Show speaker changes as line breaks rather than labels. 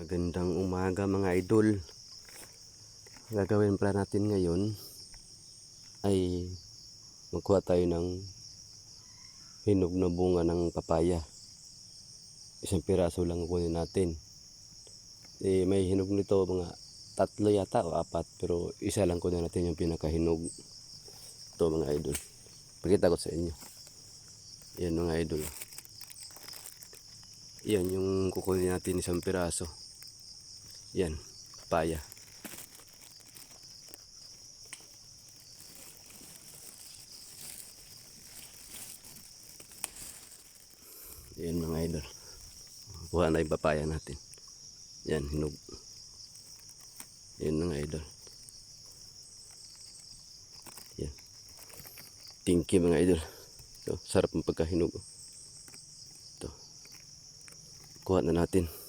Magandang umaga mga idol. Gagawin pala natin ngayon ay magkuha tayo ng hinog na bunga ng papaya. Isang piraso lang kunin natin. Eh, may hinog nito mga tatlo yata o apat pero isa lang kunin natin yung pinakahinog. Ito mga idol. Pakita ko sa inyo. Yan mga idol. Yan yung kukunin natin isang piraso. Yan, papaya. Yan mga idol. Kuha na yung papaya natin. Yan, hinog. Yan mga idol. Yan. Tinky mga idol. So, sarap ang pagkahinog. Ito. Kuha na natin.